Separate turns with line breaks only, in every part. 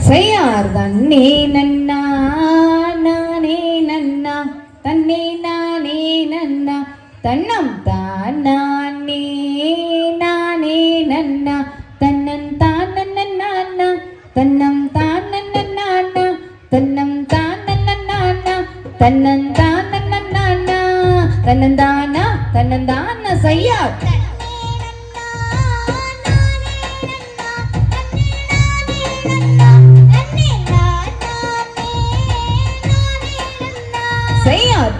செய்யார் தன்னே நன்னா நானே நன்னா தன்னே நானே நன்னா தன்னம் தானே நானே நன்னா தன்னன் தான் நன்னா தன்னம் தான் நன்னா தன்னம் தான் நன்னா தன்னன் தான் நன்னா தன்னந்தானா தன்னந்தான செய்யார்.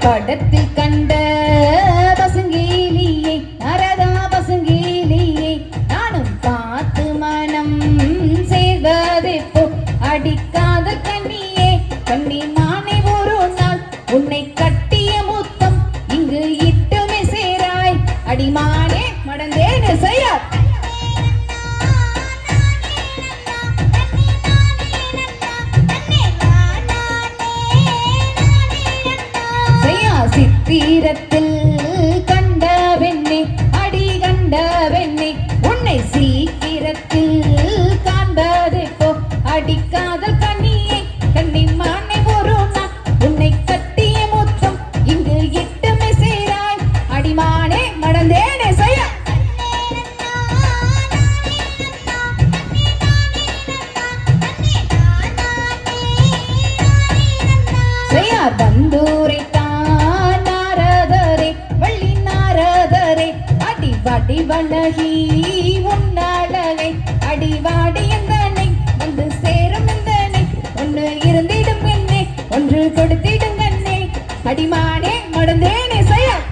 படத்தில் கண்ட பசுங்கீலியை நரதா பசுங்கீலியை நானும் பார்த்து மனம் சேர்வதெப்போ அடிக்காத கண்ணியே நேரத்தில் கண்ட வெண்ணி அடி கண்ட வெண்ணி உன்னை சீக்கிரத்தில் காண்பதெப்போ அடிக்காத கண்ணியை கண்ணி மானை ஒரு நாள். உன்னை கட்டிய முத்தம் இங்கு எட்டுமை சேராய். அடிமானே மடந்தேனே செய்யா. செய்யார் பந்தூரை அடி வாடி வளகி உன்னழகை அடி வாடி எந்தனை வந்து சேரும் எந்தனை ஒன்று இருந்திடும் என்னை ஒன்று கொடுத்திடும் கண்ணே அடிமானே மடந்தேனே செய்யார்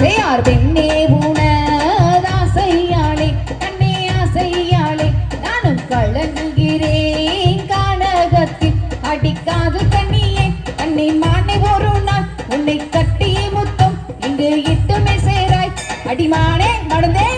செய்யார் பெண்ணே உனதாசையாளே கண்ணே ஆசையாளே நானும் கலங்குகிறேன். வந்து இட்டுமே சேராய். அடிமானே நடந்தே